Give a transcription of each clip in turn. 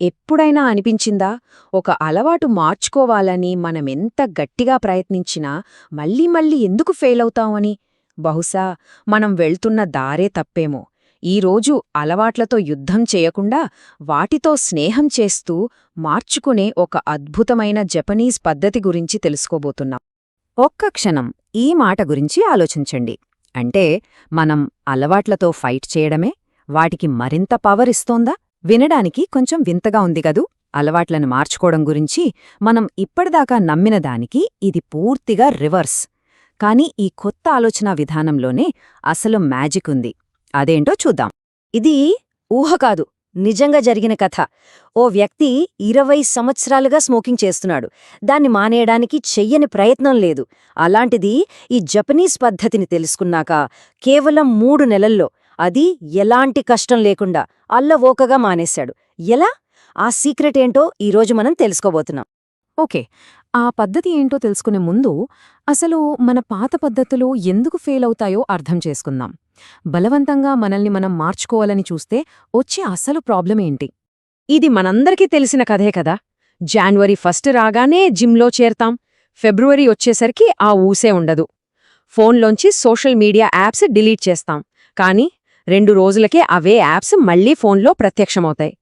ఎప్పుడైనా అనిపించిందా? ఒక అలవాటు మార్చుకోవాలని మనమెంత గట్టిగా ప్రయత్నించినా మళ్ళీ మళ్ళీ ఎందుకు ఫెయిలవుతామని? బహుశా మనం వెళ్తున్న దారే తప్పేమో. ఈరోజు అలవాట్లతో యుద్ధం చేయకుండా వాటితో స్నేహం చేస్తూ మార్చుకునే ఒక అద్భుతమైన జపనీస్ పద్ధతి గురించి తెలుసుకోబోతున్నాం. ఒక్క క్షణం ఈ మాట గురించి ఆలోచించండి. అంటే మనం అలవాట్లతో ఫైట్ చేయడమే? వాటికి మరింత పవర్ ఇస్తోందా? వినడానికి కొంచెం వింతగా ఉంది గదూ అలవాట్లను మార్చుకోవడం గురించి మనం ఇప్పటిదాకా నమ్మిన దానికి ఇది పూర్తిగా రివర్స్. కాని ఈ కొత్త ఆలోచనా విధానంలోనే అసలు మ్యాజిక్ ఉంది. అదేంటో చూద్దాం. ఇది ఊహ కాదు నిజంగా జరిగిన కథ. ఓ వ్యక్తి ఇరవై సంవత్సరాలుగా స్మోకింగ్ చేస్తున్నాడు. దాన్ని మానేయడానికి చెయ్యని ప్రయత్నం లేదు. అలాంటిది ఈ జపనీస్ పద్ధతిని తెలుసుకున్నాక కేవలం మూడు నెలల్లో అది ఎలాంటి కష్టం లేకుండా అల్లవోకగా మానేశాడు. ఎలా? ఆ సీక్రెట్ ఏంటో ఈరోజు మనం తెలుసుకోబోతున్నాం. ఓకే. ఆ పద్ధతి ఏంటో తెలుసుకునే ముందు అసలు మన పాత పద్ధతులు ఎందుకు ఫెయిల్ అవుతాయో అర్థం చేసుకుందాం. బలవంతంగా మనల్ని మనం మార్చుకోవాలని చూస్తే వచ్చే అసలు ప్రాబ్లం ఏంటి? ఇది మనందరికీ తెలిసిన కథే కదా. జాన్వరి ఫస్ట్ రాగానే జిమ్లో చేరతాం. ఫిబ్రవరి వచ్చేసరికి ఆ ఊసే ఉండదు. ఫోన్లోంచి సోషల్ మీడియా యాప్స్ డిలీట్ చేస్తాం. కానీ రెండు రోజులకే అవే యాప్స్ మళ్ళీ ఫోన్లో ప్రత్యక్షమవుతాయి.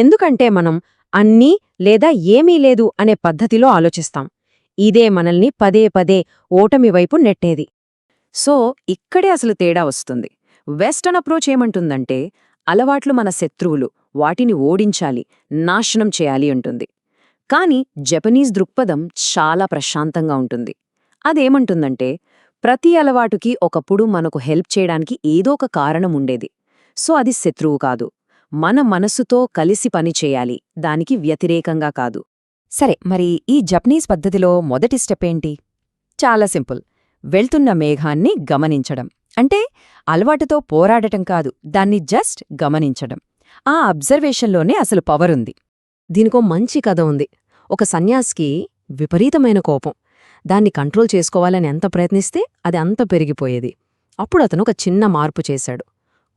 ఎందుకంటే మనం అన్నీ లేదా ఏమీ లేదు అనే పద్ధతిలో ఆలోచిస్తాం. ఇదే మనల్ని పదే పదే ఓటమి వైపు నెట్టేది. సో ఇక్కడే అసలు తేడా వస్తుంది. వెస్టర్న్ అప్రోచ్ ఏమంటుందంటే అలవాట్లు మన శత్రువులు వాటిని ఓడించాలి నాశనం చేయాలి ఉంటుంది కాని జపనీస్ దృక్పథం చాలా ప్రశాంతంగా ఉంటుంది. అదేమంటుందంటే ప్రతి అలవాటుకి ఒకప్పుడు మనకు హెల్ప్ చేయడానికి ఏదో ఒక కారణం ఉండేది. సో అది శత్రువు కాదు. మన మనస్సుతో కలిసి పని చేయాలి. దానికి వ్యతిరేకంగా కాదు. సరే మరి ఈ జపనీస్ పద్ధతిలో మొదటి స్టెప్ ఏంటి? చాలా సింపుల్. వెళ్తున్న మేఘాన్ని గమనించడం. అంటే అలవాటుతో పోరాడటం కాదు. దాన్ని జస్ట్ గమనించడం. ఆ అబ్జర్వేషన్లోనే అసలు పవరుంది దీనికో మంచి కథ ఉంది. ఒక సన్యాసికి విపరీతమైన కోపం. దాన్ని కంట్రోల్ చేసుకోవాలని ఎంత ప్రయత్నిస్తే అది అంత పెరిగిపోయేది. అప్పుడు అతను ఒక చిన్న మార్పు చేశాడు.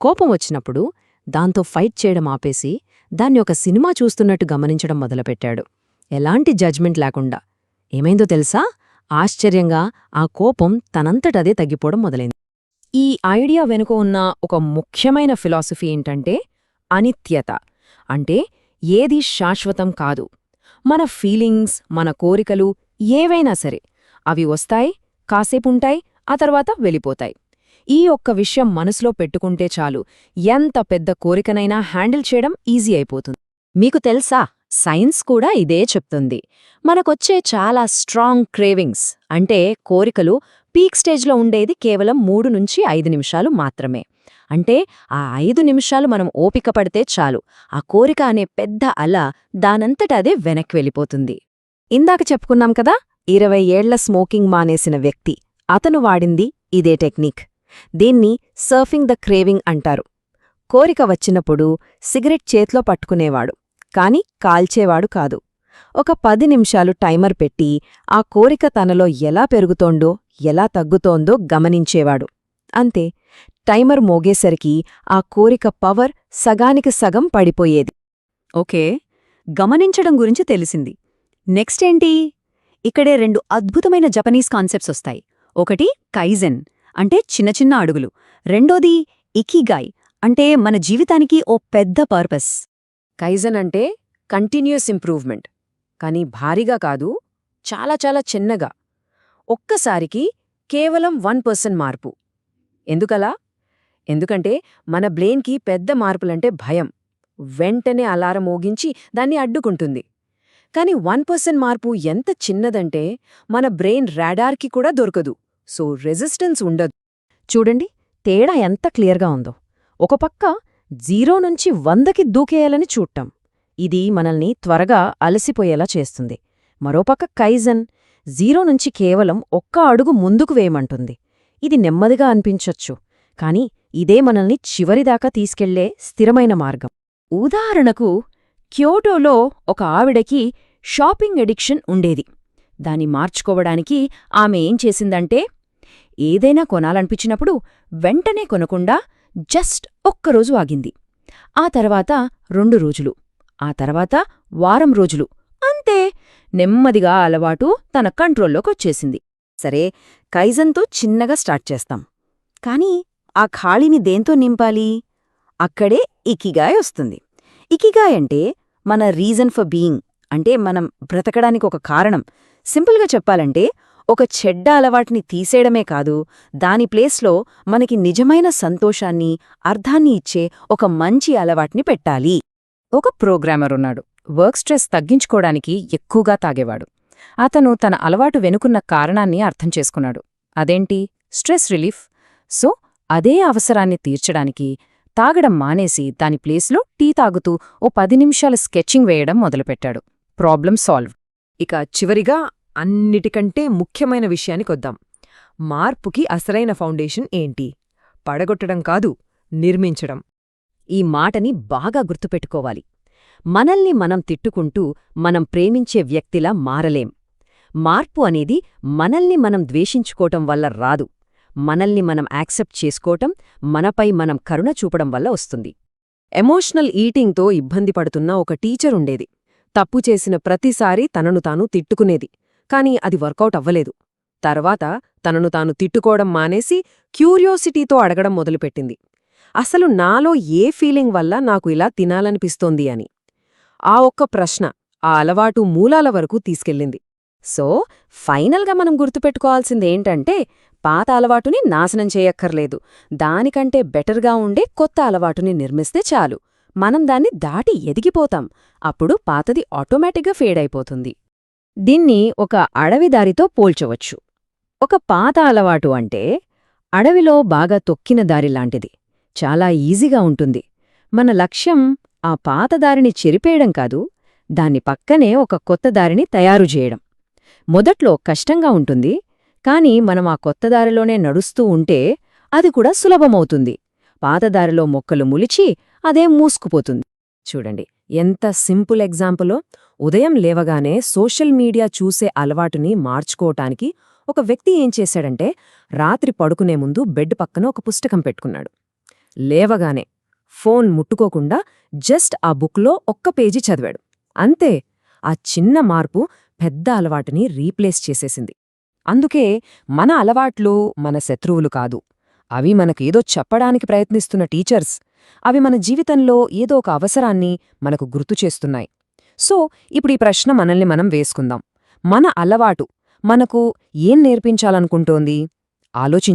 కోపం వచ్చినప్పుడు దాంతో ఫైట్ చేయడం ఆపేసి దాన్ని ఒక సినిమా చూస్తున్నట్టు గమనించడం మొదలుపెట్టాడు. ఎలాంటి జడ్జ్మెంట్ లేకుండా. ఏమైందో తెలుసా? ఆశ్చర్యంగా ఆ కోపం తనంతటదే తగ్గిపోవడం మొదలైంది. ఈ ఐడియా వెనుక ఉన్న ఒక ముఖ్యమైన ఫిలాసఫీ ఏంటంటే అనిత్యత. అంటే ఏది శాశ్వతం కాదు. మన ఫీలింగ్స్ మన కోరికలు ఏవైనా సరే అవి వస్తాయి కాసేపుంటాయి ఆ తర్వాత వెళ్ళిపోతాయి. ఈ ఒక్క విషయం మనసులో పెట్టుకుంటే చాలు. ఎంత పెద్ద కోరికనైనా హ్యాండిల్ చేయడం ఈజీ అయిపోతుంది. మీకు తెలుసా? సైన్స్ కూడా ఇదే చెప్తుంది. మనకొచ్చే చాలా స్ట్రాంగ్ క్రేవింగ్స్ అంటే కోరికలు పీక్ స్టేజ్లో ఉండేది కేవలం మూడు నుంచి ఐదు నిమిషాలు మాత్రమే. అంటే ఆ ఐదు నిమిషాలు మనం ఓపిక పడితే చాలు. ఆ కోరిక అనే పెద్ద అల దానంతట అదే వెనక్కి వెళ్ళిపోతుంది. ఇందాక చెప్పుకున్నాం కదా? ఇరవై ఏళ్ళ స్మోకింగ్ మానేసిన వ్యక్తి. అతను వాడింది ఇదే టెక్నిక్. దీన్ని సర్ఫింగ్ ద క్రేవింగ్ అంటారు. కోరిక వచ్చినప్పుడు సిగరెట్ చేత్లో పట్టుకునేవాడు. కాని కాల్చేవాడు కాదు. ఒక పది నిమిషాలు టైమర్ పెట్టి ఆ కోరిక తనలో ఎలా పెరుగుతోందో ఎలా తగ్గుతోందో గమనించేవాడు. అంతే టైమర్ మోగేసరికి ఆ కోరిక పవర్ సగానికి సగం పడిపోయేది. ఓకే గమనించడం గురించి తెలిసింది. నెక్స్ట్ ఏంటి? ఇక్కడే రెండు అద్భుతమైన జపనీస్ కాన్సెప్ట్స్ వస్తాయి. ఒకటి కైజెన్ అంటే చిన్న చిన్న అడుగులు. రెండోది ఇకిగాయ్ అంటే మన జీవితానికి ఓ పెద్ద పర్పస్. కైజన్ అంటే కంటిన్యూస్ ఇంప్రూవ్మెంట్ కానీ భారీగా కాదు చాలా చాలా చిన్నగా. ఒక్కసారికి కేవలం వన్ పర్సెంట్ మార్పు. ఎందుకలా? ఎందుకంటే మన బ్రెయిన్కి పెద్ద మార్పులంటే భయం. వెంటనే అలారం మోగించి దాన్ని అడ్డుకుంటుంది. కాని వన్ పర్సెంట్ మార్పు ఎంత చిన్నదంటే మన బ్రెయిన్ రాడార్కి కూడా దొరకదు. సో రెసిస్టెన్స్ ఉండదు. చూడండి తేడా ఎంత క్లియర్గా ఉందో. ఒక పక్క జీరో నుంచి వందకి దూకేయాలని చూడటం. ఇది మనల్ని త్వరగా అలసిపోయేలా చేస్తుంది. మరోపక్క కైజన్ జీరో నుంచి కేవలం ఒక్క అడుగు ముందుకు వేయమంటుంది. ఇది నెమ్మదిగా అనిపించొచ్చు. కాని ఇదే మనల్ని చివరిదాకా తీసుకెళ్ళే స్థిరమైన మార్గం. ఉదాహరణకు క్యోటోలో ఒక ఆవిడకి షాపింగ్ ఎడిక్షన్ ఉండేది. దాన్ని మార్చుకోవడానికి ఆమె ఏం చేసిందంటే ఏదైనా కొనాలనిపించినప్పుడు వెంటనే కొనకుండా జస్ట్ ఒక్కరోజు ఆగింది. ఆ తర్వాత రెండు రోజులు ఆ తర్వాత వారం రోజులు అంతే. నెమ్మదిగా అలవాటు తన కంట్రోల్లోకొచ్చేసింది సరే కైజన్తో చిన్నగా స్టార్ట్ చేస్తాం. కానీ ఆ ఖాళీని దేంతో నింపాలి? అక్కడే ఇకిగాయ్ వస్తుంది. ఇకిగాయ్ అంటే మన రీజన్ ఫర్ బీయింగ్ అంటే మనం బ్రతకడానికి ఒక కారణం. సింపుల్గా చెప్పాలంటే ఒక చెడ్డ అలవాటుని తీసేయడమే కాదు దాని ప్లేస్లో మనకి నిజమైన సంతోషాన్ని అర్థాన్ని ఇచ్చే ఒక మంచి అలవాటిని పెట్టాలి. ఒక ప్రోగ్రామర్ ఉన్నాడు. వర్క్ స్ట్రెస్ తగ్గించుకోవడానికి ఎక్కువగా తాగేవాడు. అతను తన అలవాటు వెనుకున్న కారణాన్ని అర్థం చేసుకున్నాడు. అదేంటి? Stress relief. సో అదే అవసరాన్ని తీర్చడానికి తాగడం మానేసి దాని ప్లేస్లో టీ తాగుతూ ఓ పది నిమిషాల స్కెచింగ్ వేయడం మొదలుపెట్టాడు. ప్రాబ్లం సాల్వ్ ఇక చివరిగా అన్నిటికంటే ముఖ్యమైన విషయానికొద్దాం మార్పుకి అసలైన ఫౌండేషన్ ఏంటి? పడగొట్టడం కాదు నిర్మించడం. ఈ మాటని బాగా గుర్తుపెట్టుకోవాలి. మనల్ని మనం తిట్టుకుంటూ మనం ప్రేమించే వ్యక్తిలా మారలేం. మార్పు అనేది మనల్ని మనం ద్వేషించుకోవటం వల్ల రాదు. మనల్ని మనం యాక్సెప్ట్ చేసుకోవటం మనపై మనం కరుణ చూపడం వల్ల వస్తుంది. ఎమోషనల్ ఈటింగ్తో ఇబ్బంది పడుతున్న ఒక టీచర్ ఉండేది. తప్పు చేసిన ప్రతిసారీ తనను తాను తిట్టుకునేది కాని అది వర్కౌట్ అవ్వలేదు. తర్వాత తనను తాను తిట్టుకోవడం మానేసి క్యూరియోసిటీతో అడగడం మొదలుపెట్టింది. అసలు నాలో ఏ ఫీలింగ్ వల్ల నాకు ఇలా తినాలనిపిస్తోంది అని. ఆ ఒక్క ప్రశ్న ఆ అలవాటు మూలాల వరకు తీసుకెళ్ళింది. సో ఫైనల్గా మనం గుర్తుపెట్టుకోవాల్సిందేంటంటే పాత అలవాటుని నాశనం చేయక్కర్లేదు. దానికంటే బెటర్గా ఉండే కొత్త అలవాటుని నిర్మిస్తే చాలు. మనం దాన్ని దాటి ఎదిగిపోతాం. అప్పుడు పాతది ఆటోమేటిక్గా ఫేడ్ అయిపోతుంది. దీన్ని ఒక అడవిదారితో పోల్చవచ్చు. ఒక పాత అలవాటు అంటే అడవిలో బాగా తొక్కిన దారిలాంటిది చాలా ఈజీగా ఉంటుంది. మన లక్ష్యం ఆ పాత దారిని చెరిపేయడం కాదు దాని పక్కనే ఒక కొత్త దారిని తయారు చేయడం. మొదట్లో కష్టంగా ఉంటుంది కాని మనం ఆ కొత్త దారిలోనే నడుస్తూ ఉంటే అది కూడా సులభమవుతుంది. పాతదారిలో మొక్కలు ములిచి అదే మూసుకుపోతుంది. చూడండి ఎంత సింపుల్ ఎగ్జాంపులో. ఉదయం లేవగానే సోషల్ మీడియా చూసే అలవాటుని మార్చుకోవటానికి ఒక వ్యక్తి ఏం చేశాడంటే రాత్రి పడుకునే ముందు బెడ్ పక్కన ఒక పుస్తకం పెట్టుకున్నాడు. లేవగానే ఫోన్ ముట్టుకోకుండా జస్ట్ ఆ బుక్లో ఒక్క పేజీ చదివాడు. అంతే ఆ చిన్న మార్పు పెద్ద అలవాటుని రీప్లేస్ చేసేసింది. అందుకే మన అలవాట్లు మన శత్రువులు కాదు. అవి మనకేదో చెప్పడానికి ప్రయత్నిస్తున్న టీచర్స్. అవి మన జీవితంలో ఏదో ఒక అవసరాన్ని మనకు గుర్తు చేస్తున్నాయి. సో ఇప్పుడు ఈ ప్రశ్న మనల్ని మనం వేసుకుందాం. మన అలవాటు మనకు ఏం నేర్పించాలనుకుంటోంది? ఆలోచించ